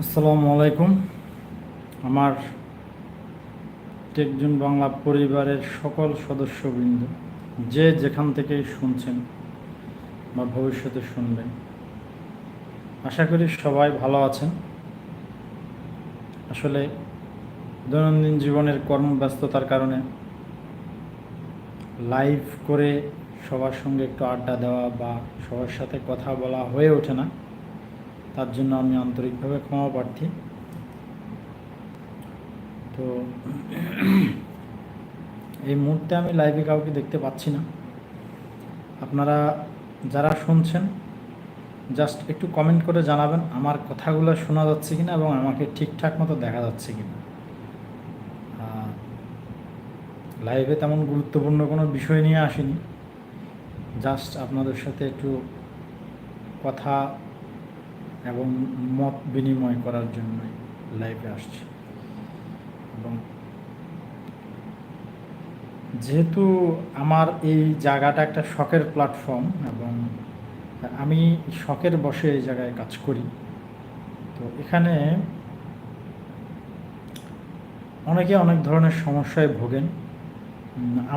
আসসালামু আলাইকুম। আমার টেকজন বাংলা পরিবারের সকল সদস্যবৃন্দ, যে যেখান থেকেই শুনছেন বা ভবিষ্যতে শুনবেন, আশা করি সবাই ভালো আছেন। আসলে দৈনন্দিন জীবনের কর্মব্যস্ততার কারণে লাইভ করে সবার সঙ্গে একটু আড্ডা দেওয়া বা সবার সাথে কথা বলা হয়ে ওঠে না। তার জন্য আমি আন্তরিকভাবে ক্ষমা প্রার্থী। তো এই মুহূর্তে আমি লাইভে কাউকে দেখতে পাচ্ছি না। আপনারা যারা শুনছেন জাস্ট একটু কমেন্ট করে জানাবেন আমার কথাগুলো শোনা যাচ্ছে কিনা এবং আমাকে ঠিকঠাক মতো দেখা যাচ্ছে কিনা। লাইভে তেমন গুরুত্বপূর্ণ কোনো বিষয় নিয়ে আসিনি। জাস্ট আপনাদের সাথে একটু কথা এবং মত বিনিময় করার জন্য লাইভে আসছি। এবং যেহেতু আমার এই জায়গাটা একটা শখের প্ল্যাটফর্ম এবং আমি শখের বসে এই জায়গায় কাজ করি, তো এখানে অনেকে অনেক ধরনের সমস্যায় ভোগেন।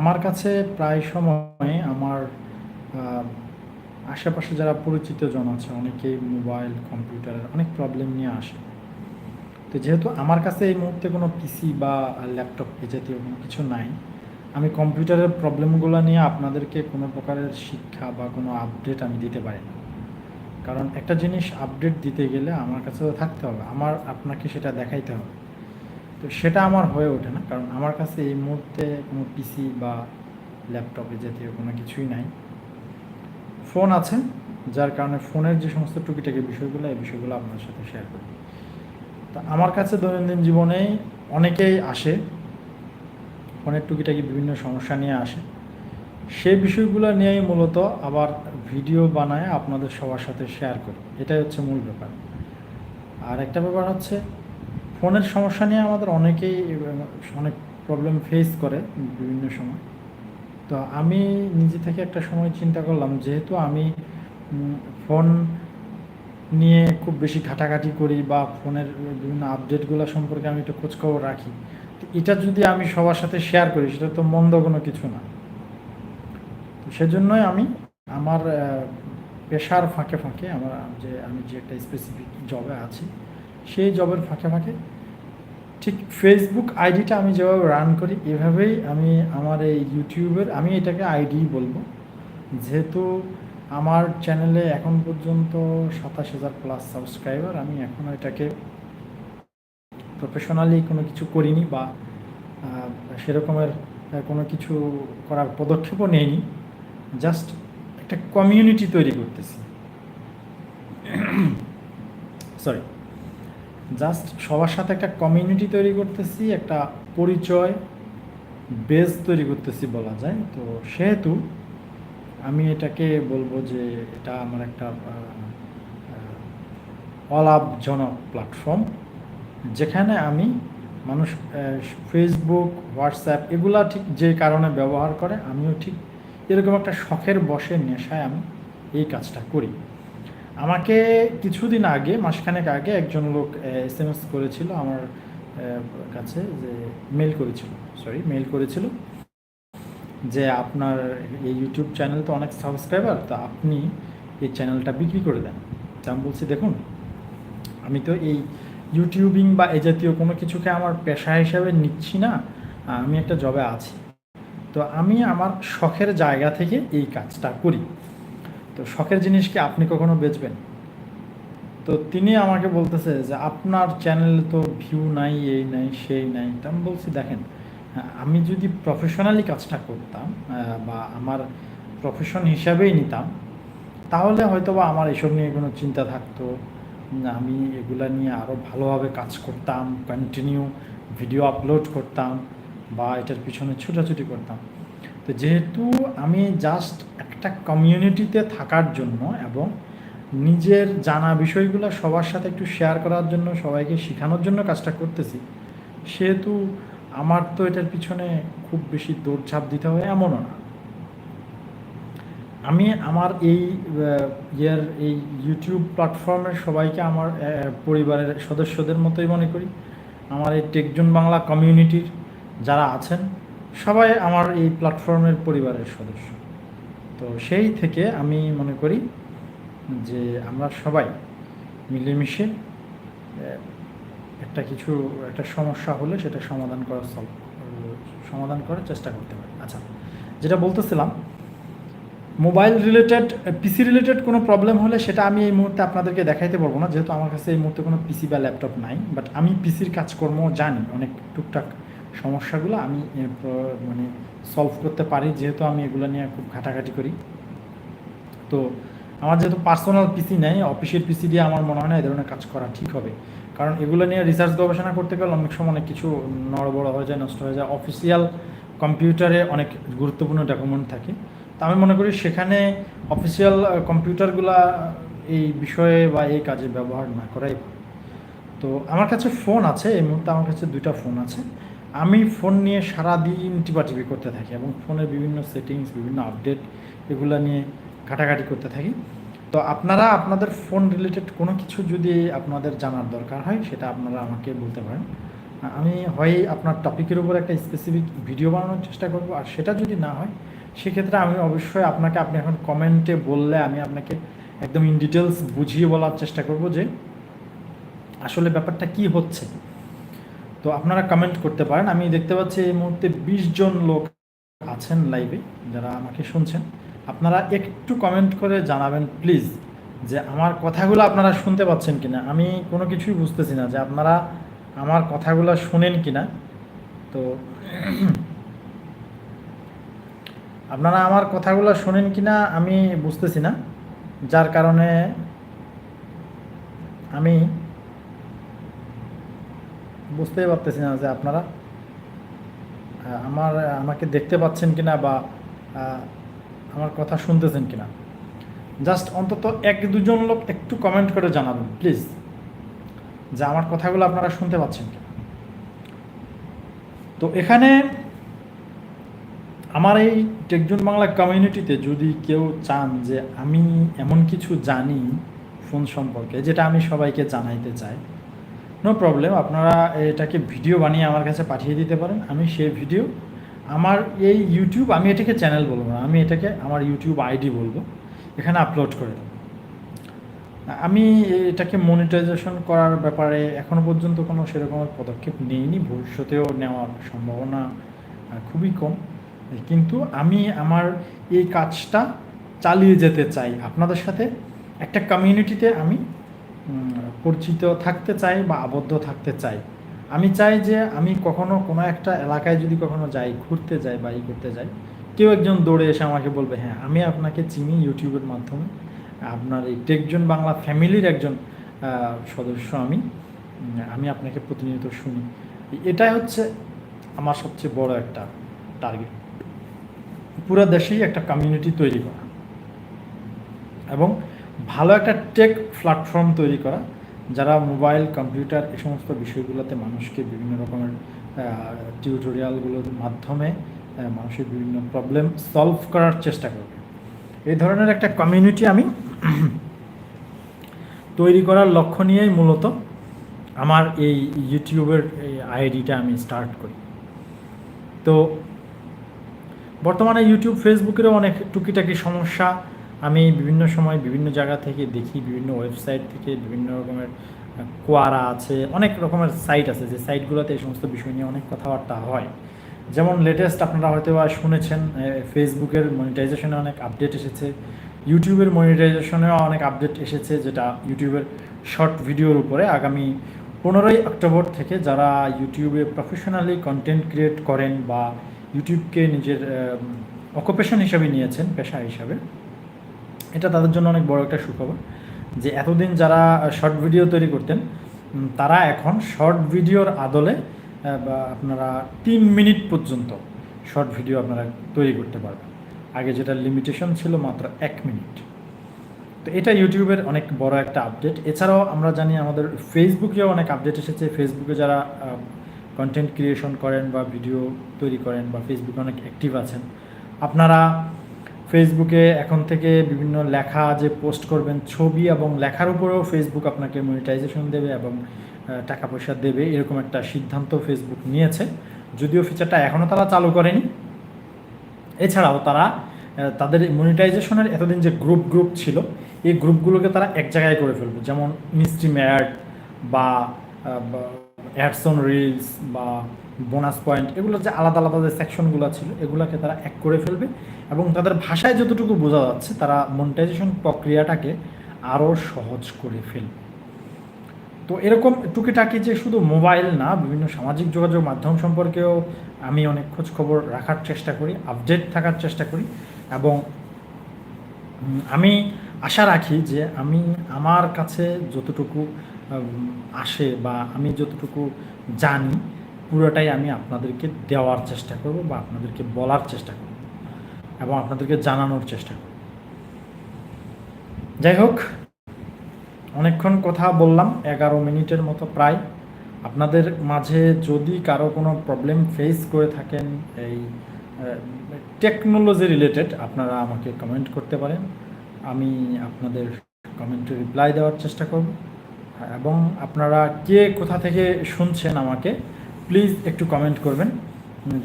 আমার কাছে প্রায় সময় আমার আশেপাশে যারা পরিচিত জন আছে, অনেকেই মোবাইল, কম্পিউটারের অনেক প্রবলেম নিয়ে আসে। তো যেহেতু আমার কাছে এই মুহূর্তে কোনো পিসি বা ল্যাপটপ এ জাতীয় কোনো কিছু নাই, আমি কম্পিউটারের প্রবলেমগুলো নিয়ে আপনাদেরকে কোনো প্রকারের শিক্ষা বা কোনো আপডেট আমি দিতে পারি না। কারণ একটা জিনিস আপডেট দিতে গেলে আমার কাছে থাকতে হবে, আমার আপনাকে সেটা দেখাইতে হবে। তো সেটা আমার হয়ে ওঠে না, কারণ আমার কাছে এই মুহূর্তে কোনো পিসি বা ল্যাপটপে জাতীয় কোনো কিছুই নাই। ফোন আছে, যার কারণে ফোনের যে সমস্ত টুকিটাকি বিষয়গুলো, এই বিষয়গুলো আপনার সাথে শেয়ার করি। তা আমার কাছে দৈনন্দিন জীবনে অনেকেই আসে, ফোনের টুকিটাকি বিভিন্ন সমস্যা নিয়ে আসে। সেই বিষয়গুলো নিয়েই মূলত আবার ভিডিও বানায় আপনাদের সবার সাথে শেয়ার করি। এটাই হচ্ছে মূল ব্যাপার। আর একটা ব্যাপার হচ্ছে, ফোনের সমস্যা নিয়ে আমাদের অনেকেই, অনেক প্রবলেম ফেস করে বিভিন্ন সময়। তো আমি নিজে থেকে একটা সময় চিন্তা করলাম, যেহেতু আমি ফোন নিয়ে খুব বেশি ঘাটাঘাটি করি বা ফোনের বিভিন্ন আপডেটগুলো সম্পর্কে আমি একটু খোঁজখবর রাখি, তো এটা যদি আমি সবার সাথে শেয়ার করি, সেটা তো মন্দ কোনো কিছু না। তো সেজন্যই আমি আমার পেশার ফাঁকে ফাঁকে আমার যে আমি যে একটা স্পেসিফিক জবে আছি, সেই জবের ফাঁকে ফাঁকে ঠিক ফেসবুক আইডিটা আমি যেভাবে রান করি, এভাবেই আমি আমার এই ইউটিউবের আমি এটাকে আইডি বলব। যেহেতু আমার চ্যানেলে এখন পর্যন্ত সাতাশ হাজার প্লাস সাবস্ক্রাইবার আমি এখনও এটাকে প্রফেশনালি কোনো কিছু করিনি বা সেরকমের কোনো কিছু করার পদক্ষেপও নেইনি। জাস্ট একটা কমিউনিটি তৈরি করতেছি। সরি জাস্ট সবার সাথে একটা কমিউনিটি তৈরি করতেছি, একটা পরিচয় বেস তৈরি করতেছি বলা যায়। তো সেহেতু আমি এটাকে বলব যে এটা আমার একটা অলাভজনক প্ল্যাটফর্ম যেখানে আমি মানুষ ফেসবুক হোয়াটসঅ্যাপ এগুলা ঠিক যে কারণে ব্যবহার করে, আমিও ঠিক এরকম একটা শখের বসে নেশায় আমি এই কাজটা করি। আমাকে কিছুদিন আগে, মাসখানেক আগে একজন লোক এস এম এস করেছিল আমার কাছে যে মেল করেছিল সরি মেল করেছিল যে আপনার এই ইউটিউব চ্যানেল তো অনেক সাবস্ক্রাইবার তা আপনি এই চ্যানেলটা বিক্রি করে দেন। আমি বলছি, দেখুন, আমি তো এই ইউটিউবিং বা এ জাতীয় কোনো কিছুকে আমার পেশা হিসাবে নিচ্ছি না আমি একটা জবে আছি। তো আমি আমার শখের জায়গা থেকে এই কাজটা করি। তো শখের জিনিসকে আপনি কখনো বেচবেন? তো তিনি আমাকে বলতেছে যে, আপনার চ্যানেলে তো ভিউ নাই, এই নাই, সেই নাই। তা আমি বলছি, দেখেন আমি যদি প্রফেশনালি কাজটা করতাম বা আমার প্রফেশন হিসাবেই নিতাম, তাহলে হয়তো বা আমার এসব নিয়ে কোনো চিন্তা থাকতো। আমি এগুলা নিয়ে আরও ভালোভাবে কাজ করতাম কন্টিনিউ ভিডিও আপলোড করতাম, বা এটার পিছনে ছুটাছুটি করতাম। তো যেহেতু আমি জাস্ট একটা কমিউনিটিতে থাকার জন্য এবং নিজের জানা বিষয়গুলো সবার সাথে একটু শেয়ার করার জন্য, সবাইকে শেখানোর জন্য কাজটা করতেছি, সেহেতু আমার তো এটার পিছনে খুব বেশি দৌড়ঝাঁপ দিতে হয় এমনও না। আমি আমার এই ইয়ের, এই ইউটিউব প্ল্যাটফর্মের সবাইকে আমার পরিবারের সদস্যদের মতোই মনে করি। আমার এই টেকজন বাংলা কমিউনিটির যারা আছেন সবাই আমার এই প্ল্যাটফর্মের পরিবারের সদস্য। তো সেই থেকে আমি মনে করি যে আমরা সবাই মিলেমিশে একটা কিছু, একটা সমস্যা হলে সেটা সমাধান করার সলভ সমাধান করার চেষ্টা করতে পারি। আচ্ছা যেটা বলতেছিলাম, মোবাইল রিলেটেড পিসি রিলেটেড কোনো প্রবলেম হলে সেটা আমি এই মুহূর্তে আপনাদেরকে দেখাইতে পারব না, যেহেতু আমার কাছে এই মুহূর্তে কোনো পিসি বা ল্যাপটপ নাই বাট আমি পিসির কাজকর্ম জানি, অনেক টুকটাক সমস্যাগুলো আমি মানে সলভ করতে পারি, যেহেতু আমি এগুলো নিয়ে খুব ঘাটাঘাটি করি। তো আমার যেহেতু পার্সোনাল পিসি নেই অফিসের পিসি দিয়ে আমার মনে হয় না এই ধরনের কাজ করা ঠিক হবে। কারণ এগুলো নিয়ে রিসার্চ গবেষণা করতে গেলে অনেক সময় অনেক কিছু নড়বড় হয়ে যায়, নষ্ট হয়ে যায়। অফিসিয়াল কম্পিউটারে অনেক গুরুত্বপূর্ণ ডকুমেন্ট থাকে। তো আমি মনে করি সেখানে অফিসিয়াল কম্পিউটারগুলা এই বিষয়ে বা এই কাজে ব্যবহার না করাই তো আমার কাছে ফোন আছে, এই মুহূর্তে আমার কাছে দুইটা ফোন আছে। আমি ফোন নিয়ে সারাদিন টিপাটিপি করতে থাকি এবং ফোনের বিভিন্ন সেটিংস বিভিন্ন আপডেট এগুলো নিয়ে ঘাটাঘাটি করতে থাকি। তো আপনারা আপনাদের ফোন রিলেটেড কোনো কিছু যদি আপনাদের জানার দরকার হয়, সেটা আপনারা আমাকে বলতে পারেন। আমি হয় আপনার টপিকের উপর একটা স্পেসিফিক ভিডিও বানানোর চেষ্টা করব, আর সেটা যদি না হয়, সেক্ষেত্রে আমি অবশ্যই আপনাকে আপনি এখন কমেন্টে বললে আমি আপনাকে একদম ইন ডিটেলস বুঝিয়ে বলার চেষ্টা করব যে আসলে ব্যাপারটা কি হচ্ছে। তো আপনারা কমেন্ট করতে পারেন। আমি দেখতে পাচ্ছি এই মুহূর্তে বিশ জন লোক আছেন লাইভে যারা আমাকে শুনছেন। আপনারা একটু কমেন্ট করে জানাবেন প্লিজ যে আমার কথাগুলো আপনারা শুনতে পাচ্ছেন কিনা। আমি কোনো কিছুই বুঝতেছি না যে আপনারা আমার কথাগুলো শুনেন কিনা। তো আপনারা আমার কথাগুলো শোনেন কিনা আমি বুঝতেছি না। যার কারণে আমি বুঝতেই পারতেছি না যে আপনারা আমার, আমাকে দেখতে পাচ্ছেন কিনা বা আমার কথা শুনতেছেন কিনা। জাস্ট অন্তত এক দুজন লোক একটু কমেন্ট করে জানাবেন প্লিজ যে আমার কথাগুলো আপনারা শুনতে পাচ্ছেন কিনা। তো এখানে আমার এই টেকজন বাংলা কমিউনিটিতে যদি কেউ চান যে আমি এমন কিছু জানি ফোন সম্পর্কে, যেটা আমি সবাইকে জানাইতে চাই নো প্রবলেম আপনারা এটাকে ভিডিও বানিয়ে আমার কাছে পাঠিয়ে দিতে পারেন, আমি সেই ভিডিও আমার এই ইউটিউব আমি এটাকে চ্যানেল বলব না, আমি এটাকে আমার ইউটিউব আইডি বলব, এখানে আপলোড করে দেবো। আমি এটাকে মনিটাইজেশন করার ব্যাপারে এখনও পর্যন্ত কোনো সেরকম পদক্ষেপ নেইনি, ভবিষ্যতেও নেওয়ার সম্ভাবনা খুবই কম, কিন্তু আমি আমার এই কাজটা চালিয়ে যেতে চাই। আপনাদের সাথে একটা কমিউনিটিতে আমি পরিচিত থাকতে চাই বা আবদ্ধ থাকতে চাই। আমি চাই যে আমি কখনো কোনো একটা এলাকায় যদি কখনো যাই, ঘুরতে যাই বা ই করতে যাই, কেউ একজন দৌড়ে এসে আমাকে বলবে হ্যাঁ আমি আপনাকে চিনি ইউটিউবের মাধ্যমে। আপনার এই টেকজন বাংলা ফ্যামিলির একজন সদস্য আমি। আমি আপনাকে প্রতিনিয়ত শুনি। এটাই হচ্ছে আমার সবচেয়ে বড় একটা টার্গেট পুরো দেশেই একটা কমিউনিটি তৈরি করা। এবং ভালো একটা টেক প্ল্যাটফর্ম তৈরি করা, যারা মোবাইল কম্পিউটার এই সমস্ত বিষয়গুলোতে মানুষকে বিভিন্ন রকমের টিউটোরিয়ালগুলোর মাধ্যমে মানুষের বিভিন্ন প্রবলেম সলভ করার চেষ্টা করবে। এই ধরনের একটা কমিউনিটি আমি তৈরি করার লক্ষ্য নিয়েই মূলত আমার এই ইউটিউবের আইডিটা আমি স্টার্ট করি। তো বর্তমানে ইউটিউব ফেসবুকেরও অনেক টুকিটাকি সমস্যা আমি বিভিন্ন সময় বিভিন্ন জায়গা থেকে দেখি, বিভিন্ন ওয়েবসাইট থেকে বিভিন্ন রকমের কোয়ারা আছে, অনেক রকমের সাইট আছে। যে সাইটগুলোতে এই সমস্ত বিষয় নিয়ে অনেক কথাবার্তা হয়। যেমন লেটেস্ট আপনারা হয়তো বা শুনেছেন ফেসবুকের মনিটাইজেশনে অনেক আপডেট এসেছে। ইউটিউবের মনিটাইজেশনেও অনেক আপডেট এসেছে, যেটা ইউটিউবের শর্ট ভিডিওর উপরে। আগামী পনেরোই অক্টোবর থেকে যারা ইউটিউবে প্রফেশনালি কন্টেন্ট ক্রিয়েট করেন বা ইউটিউবকে নিজের অকুপেশন হিসাবে নিয়েছেন, পেশা হিসাবে এটা তাদের জন্য অনেক বড় একটা সুখবর যে এতদিন যারা শর্ট ভিডিও তৈরি করতেন তারা এখন শর্ট ভিডিওর আদলে আপনারা তিন মিনিট পর্যন্ত শর্ট ভিডিও আপনারা তৈরি করতে পারবেন। আগে যেটা লিমিটেশন ছিল মাত্র এক মিনিট। তো এটা ইউটিউবের অনেক বড় একটা আপডেট এছাড়াও আমরা জানি আমাদের ফেসবুকেও অনেক আপডেট এসেছে। ফেসবুকে যারা কন্টেন্ট ক্রিয়েশন করেন বা ভিডিও তৈরি করেন বা ফেসবুকে অনেক অ্যাক্টিভ আছেন, আপনারা ফেসবুকে এখন থেকে বিভিন্ন লেখা যে পোস্ট করবেন, ছবি এবং লেখার উপরেও ফেসবুক আপনাকে মনিটাইজেশন দেবে এবং টাকা পয়সা দেবে, এরকম একটা সিদ্ধান্ত ফেসবুক নিয়েছে। যদিও ফিচারটা এখনও তারা চালু করেনি। এছাড়াও তারা তাদের মনিটাইজেশনের এতদিন যে গ্রুপ গ্রুপ ছিল, এই গ্রুপগুলোকে তারা এক জায়গায় করে ফেলবে। যেমন ইনস্ট্রিম অ্যাড বা অ্যাডসন রিলস বা বোনাস পয়েন্ট এগুলো যে আলাদা আলাদা যে সেকশনগুলো ছিল, এগুলোকে তারা এক করে ফেলবে এবং তাদের ভাষায় যতটুকু বোঝা যাচ্ছে, তারা মনিটাইজেশন প্রক্রিয়াটাকে আরও সহজ করে ফেলবে। তো এরকম টুকিটাকি যে শুধু মোবাইল না, বিভিন্ন সামাজিক যোগাযোগ মাধ্যম সম্পর্কেও আমি অনেক খোঁজ খবর রাখার চেষ্টা করি আপডেট থাকার চেষ্টা করি এবং আমি আশা রাখি যে আমি আমার কাছে যতটুকু আসে বা আমি যতটুকু জানি পুরোটাই আমি আপনাদেরকে দেওয়ার চেষ্টা করব বা আপনাদেরকে বলার চেষ্টা করব এবং আপনাদেরকে জানানোর চেষ্টা করব। যাই হোক, অনেকক্ষণ কথা বললাম, এগারো মিনিটের মতো প্রায়। আপনাদের মাঝে যদি কারও কোনো প্রবলেম ফেস করে থাকেন, এই টেকনোলজি রিলেটেড আপনারা আমাকে কমেন্ট করতে পারেন। আমি আপনাদের কমেন্টে রিপ্লাই দেওয়ার চেষ্টা করব। এবং আপনারা কে কোথা থেকে শুনছেন আমাকে প্লিজ একটু কমেন্ট করবেন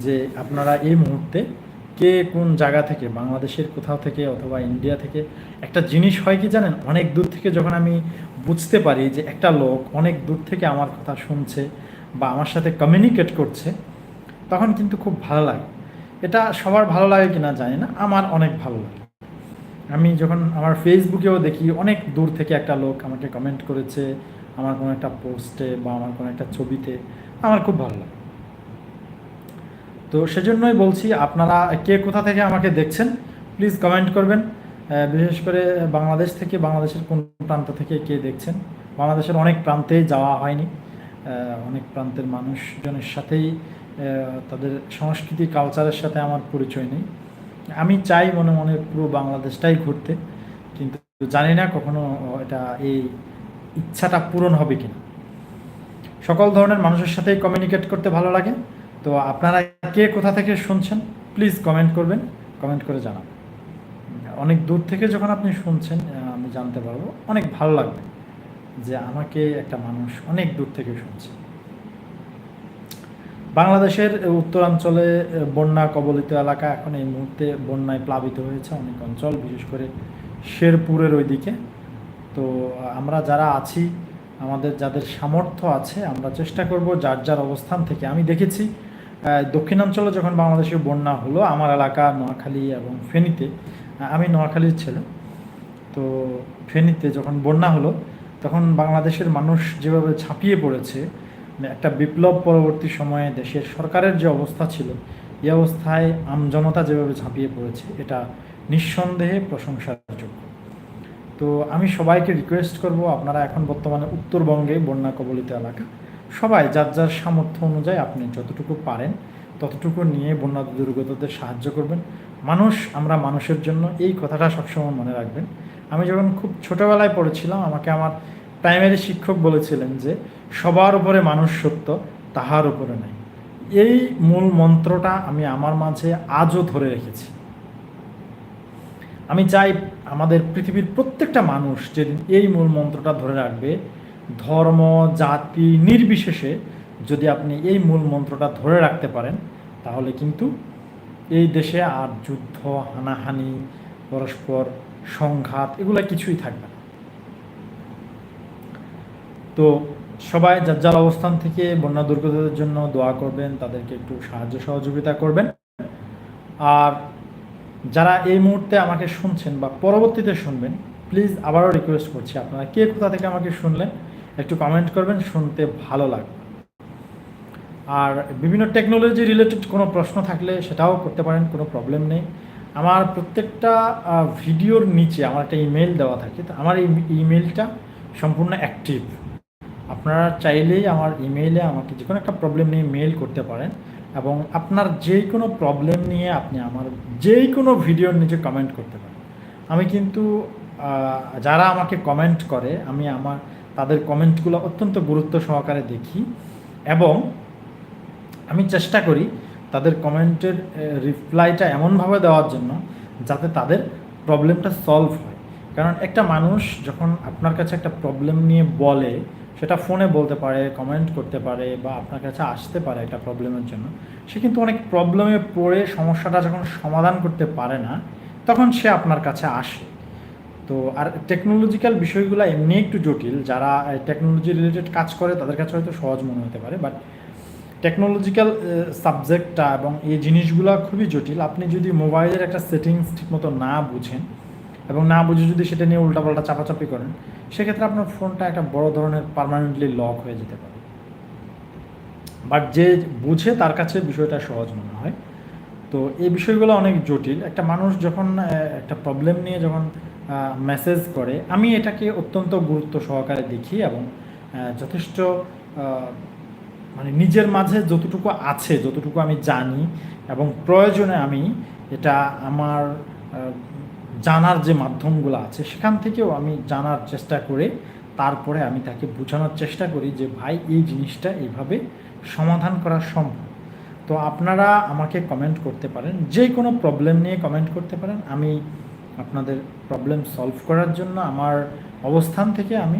যে আপনারা এই মুহূর্তে কে কোন জায়গা থেকে, বাংলাদেশের কোথাও থেকে অথবা ইন্ডিয়া থেকে, একটা জিনিস হয় কি জানেন? অনেক দূর থেকে যখন আমি বুঝতে পারি যে একটা লোক অনেক দূর থেকে আমার কথা শুনছে বা আমার সাথে কমিউনিকেট করছে, তখন কিন্তু খুব ভালো লাগে। এটা সবার ভালো লাগে কিনা জানি না, আমার অনেক ভালো লাগে। আমি যখন আমার ফেসবুকেও দেখি, অনেক দূর থেকে একটা লোক আমাকে কমেন্ট করেছে, আমার কোনো একটা পোস্টে বা আমার কোনো একটা ছবিতে। আমার খুব ভালো লাগে। তো সেজন্যই বলছি, আপনারা কে কোথা থেকে আমাকে দেখছেন প্লিজ কমেন্ট করবেন। বিশেষ করে বাংলাদেশ থেকে, বাংলাদেশের কোন প্রান্ত থেকে কে দেখছেন? বাংলাদেশের অনেক প্রান্তেই যাওয়া হয়নি। অনেক প্রান্তের মানুষজনের সাথেই তাদের সংস্কৃতি কালচারের সাথে আমার পরিচয় নেই। আমি চাই মনে মনে পুরো বাংলাদেশটাই ঘুরতে, কিন্তু জানি না কখনো এটা এই ইচ্ছাটা পূরণ হবে কিনা। সকল ধরনের মানুষের সাথেই কমিউনিকেট করতে ভালো লাগে। তো আপনারা কে কোথা থেকে শুনছেন প্লিজ কমেন্ট করবেন কমেন্ট করে জানান। অনেক দূর থেকে যখন আপনি শুনছেন আমি জানতে পারব, অনেক ভালো লাগবে যে আমাকে একটা মানুষ অনেক দূর থেকে শুনছে। বাংলাদেশের উত্তরাঞ্চলে বন্যা কবলিত এলাকা এখন এই মুহূর্তে বন্যায় প্লাবিত হয়েছে অনেক অঞ্চল, বিশেষ করে শেরপুরের ওইদিকে। তো আমরা যারা আছি আমাদের যাদের সামর্থ্য আছে, আমরা চেষ্টা করব যার যার অবস্থান থেকে আমি দেখেছি। দক্ষিণাঞ্চলে যখন বাংলাদেশে বন্যা হলো, আমার এলাকা নোয়াখালী এবং ফেনীতে আমি নোয়াখালীর ছেলে। তো ফেনীতে যখন বন্যা হলো, তখন বাংলাদেশের মানুষ যেভাবে ঝাঁপিয়ে পড়েছে, একটা বিপ্লব পরবর্তী সময়ে দেশের সরকারের যে অবস্থা ছিল, এই অবস্থায় আমজনতা যেভাবে ঝাঁপিয়ে পড়েছে, এটা নিঃসন্দেহে প্রশংসার যোগ্য। তো আমি সবাইকে রিকোয়েস্ট করব, আপনারা এখন বর্তমানে উত্তরবঙ্গে বন্যা কবলিত এলাকা, সবাই যার যার সামর্থ্য অনুযায়ী আপনি যতটুকু পারেন, ততটুকু নিয়ে বন্যা দুর্গতদের সাহায্য করবেন। মানুষ, আমরা মানুষের জন্য এই কথাটা সবসময় মনে রাখবেন। আমি যখন খুব ছোটোবেলায় পড়েছিলাম, আমাকে আমার প্রাইমারি শিক্ষক বলেছিলেন যে, সবার উপরে মানুষ সত্য, তাহার উপরে নাই। এই মূল মন্ত্রটা আমি আমার মাঝে আজও ধরে রেখেছি। আমি চাই আমাদের পৃথিবীর প্রত্যেকটা মানুষ যেদিন এই মূল মন্ত্রটা ধরে রাখবে, ধর্ম, জাতি নির্বিশেষে যদি আপনি এই মূল মন্ত্রটা ধরে রাখতে পারেন, তাহলে কিন্তু এই দেশে আর যুদ্ধ, হানাহানি, পরস্পর সংঘাত এগুলো কিছুই থাকবে না। তো সবাই যার অবস্থান থেকে বন্যা দুর্গতদের জন্য দোয়া করবেন, তাদেরকে একটু সাহায্য সহযোগিতা করবেন। আর যারা এই মুহূর্তে আমাকে শুনছেন বা পরবর্তীতে শুনবেন প্লিজ আবারও রিকোয়েস্ট করছি আপনারা কে কোথা থেকে আমাকে শুনলেন, একটু কমেন্ট করবেন, শুনতে ভালো লাগবে। আর বিভিন্ন টেকনোলজি রিলেটেড কোনো প্রশ্ন থাকলে সেটাও করতে পারেন, কোনো প্রবলেম নেই। আমার প্রত্যেকটা ভিডিওর নিচে আমার একটা ইমেল দেওয়া থাকে, তো আমার এই ইমেলটা সম্পূর্ণ অ্যাক্টিভ আপনারা চাইলেই আমার ইমেইলে আমাকে যে কোনো একটা প্রবলেম নিয়ে মেল করতে পারেন। এবং আপনার যে কোনো প্রবলেম নিয়ে আপনি আমার যেই কোনো ভিডিওর নিচে কমেন্ট করতে পারেন। আমি কিন্তু যারা আমাকে কমেন্ট করে, আমি আমার, তাদের কমেন্টগুলো অত্যন্ত গুরুত্ব সহকারে দেখি এবং আমি চেষ্টা করি তাদের কমেন্টের রিপ্লাইটা এমনভাবে দেওয়ার জন্য যাতে তাদের প্রবলেমটা সলভ হয়। কারণ একটা মানুষ যখন আপনার কাছে একটা প্রবলেম নিয়ে বলে সেটা ফোনে বলতে পারে কমেন্ট করতে পারে বা আপনার কাছে আসতে পারে একটা প্রবলেমের জন্য, সে কিন্তু অনেক প্রবলেমে পড়ে সমস্যাটা যখন সমাধান করতে পারে না, তখন সে আপনার কাছে আসে। তো আর টেকনোলজিক্যাল বিষয়গুলো এমনি একটু জটিল, যারা টেকনোলজি রিলেটেড কাজ করে তাদের কাছে হয়তো সহজ মনে হতে পারে বাট টেকনোলজিক্যাল সাবজেক্টটা এবং এই জিনিসগুলো খুবই জটিল। আপনি যদি মোবাইলের একটা সেটিংস ঠিকমতো না বুঝেন এবং না বুঝে যদি সেটা নিয়ে উল্টাপাল্টা চাপাচাপি করেন, সেক্ষেত্রে আপনার ফোনটা একটা বড় ধরনের পারমানেন্টলি লক হয়ে যেতে পারে। বাট যে বুঝে তার কাছে বিষয়টা সহজ মনে হয়। তো এই বিষয়গুলো অনেক জটিল। একটা মানুষ যখন একটা প্রবলেম নিয়ে যখন মেসেজ করে, আমি এটাকে অত্যন্ত গুরুত্ব সহকারে দেখি এবং যথেষ্ট মানে নিজের মাঝে যতটুকু আছে, যতটুকু আমি জানি এবং প্রয়োজনে আমি এটা আমার জানার যে মাধ্যমগুলো আছে, সেখান থেকেও আমি জানার চেষ্টা করে, তারপরে আমি তাকে বোঝানোর চেষ্টা করি যে, ভাই, এই জিনিসটা এইভাবে সমাধান করা সম্ভব। তো আপনারা আমাকে কমেন্ট করতে পারেন, যে কোনো প্রবলেম নিয়ে কমেন্ট করতে পারেন। আমি আপনাদের প্রবলেম সলভ করার জন্য আমার অবস্থান থেকে আমি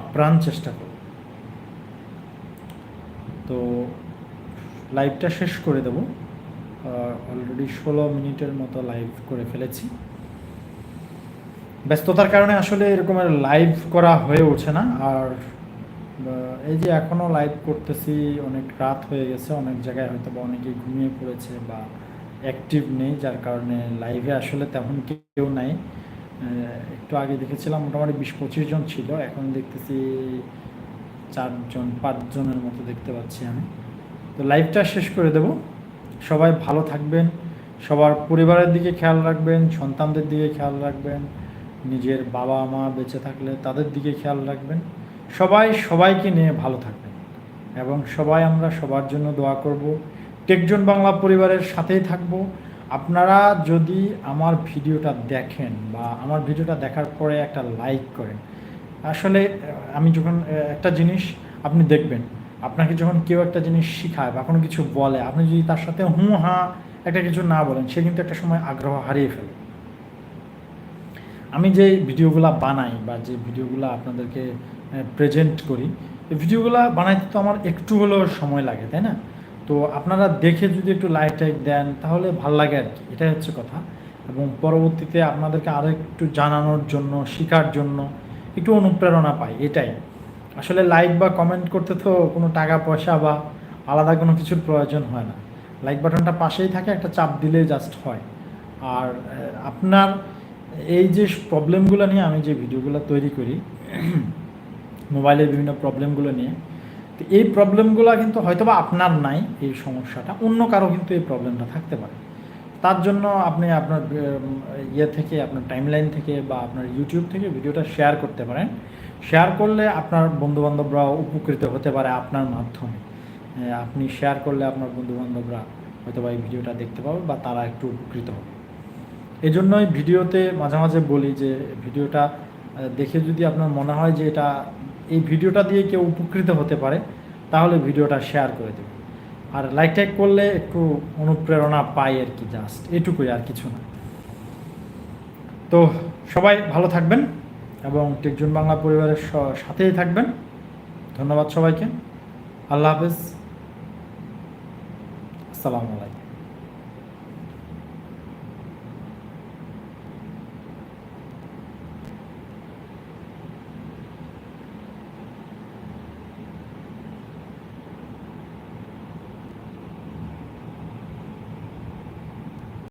আপ্রাণ চেষ্টা করব। তো লাইভটা শেষ করে দেব। অলরেডি ষোলো মিনিটের মতো লাইভ করে ফেলেছি। ব্যস্ততার কারণে আসলে এরকমের লাইভ করা হয়ে ওঠে না। আর এই যে এখনও লাইভ করতেছি, অনেক রাত হয়ে গেছে, অনেক জায়গায় হয়তো বা অনেকেই ঘুমিয়ে পড়েছে বা অ্যাক্টিভ নেই, যার কারণে লাইভে আসলে তেমন কেউ নাই। একটু আগে দেখেছিলাম, মোটামুটি বিশ পঁচিশ জন ছিল, এখন দেখতেছি চারজন পাঁচজনের মতো দেখতে পাচ্ছি আমি। তো লাইভটা শেষ করে দেব। সবাই ভালো থাকবেন, সবার পরিবারের দিকে খেয়াল রাখবেন, সন্তানদের দিকে খেয়াল রাখবেন। নিজের বাবা মা বেঁচে থাকলে তাদের দিকে খেয়াল রাখবেন। সবাই সবাইকে নিয়ে ভালো থাকবেন এবং সবাই আমরা সবার জন্য দোয়া করব। টেকজন বাংলা পরিবারের সাথেই থাকব। আপনারা যদি আমার ভিডিওটা দেখেন বা আমার ভিডিওটা দেখার পরে একটা লাইক করেন। আসলে, আমি যখন একটা জিনিস আপনি দেখবেন, আপনাকে যখন কেউ একটা জিনিস শিখায় বা কোনো কিছু বলে, আপনি যদি তার সাথে হুঁ হাঁ একটা কিছু না বলেন, সে কিন্তু একটা সময় আগ্রহ হারিয়ে ফেলে। আমি যে ভিডিওগুলো বানাই বা যে ভিডিওগুলো আপনাদেরকে প্রেজেন্ট করি, এই ভিডিওগুলো বানাইতে তো আমার একটু হলেও সময় লাগে, তাই না? তো আপনারা দেখে যদি একটু লাইক টাইক দেন, তাহলে ভালো লাগে আর কি, এটাই হচ্ছে কথা। এবং পরবর্তীতে আপনাদেরকে আরও একটু জানানোর জন্য, শেখার জন্য একটু অনুপ্রেরণা পাই, এটাই। আসলে লাইক বা কমেন্ট করতে তো কোনো টাকা, পয়সা বা আলাদা কোনো কিছুর প্রয়োজন হয় না। লাইক বাটনটা পাশেই থাকে, একটা চাপ দিলেই জাস্ট হয়। আর আপনার এই যে প্রবলেমগুলো নিয়ে আমি যে ভিডিওগুলো তৈরি করি, মোবাইলের বিভিন্ন প্রবলেমগুলো নিয়ে, তো এই প্রবলেমগুলো কিন্তু হয়তোবা আপনার নাই এই সমস্যাটা, অন্য কারও কিন্তু এই প্রবলেমটা থাকতে পারে। তার জন্য আপনি আপনার ইয়ে থেকে, আপনার টাইমলাইন থেকে বা আপনার ইউটিউব থেকে ভিডিওটা শেয়ার করতে পারেন। শেয়ার করলে আপনার বন্ধুবান্ধবরাও উপকৃত হতে পারে আপনার মাধ্যমে। আপনি শেয়ার করলে আপনার বন্ধুবান্ধবরা হয়তো বা এই ভিডিওটা দেখতে পাবে বা তারা একটু উপকৃত হবে। এই জন্যই ভিডিওতে মাঝে মাঝে বলি যে ভিডিওটা দেখে যদি আপনার মনে হয় যে এটা, এই ভিডিওটা দিয়ে কেউ উপকৃত হতে পারে, তাহলে ভিডিওটা শেয়ার করে দেবেন। আর লাইক টাইক করলে একটু অনুপ্রেরণা পাই আর কি জাস্ট এটুকুই আর কিছু না। তো সবাই ভালো থাকবেন এবং টেকজন বাংলা পরিবারের সাথেই থাকবেন। ধন্যবাদ সবাইকে। আল্লাহ হাফেজ। আসসালামু আলাইকুম।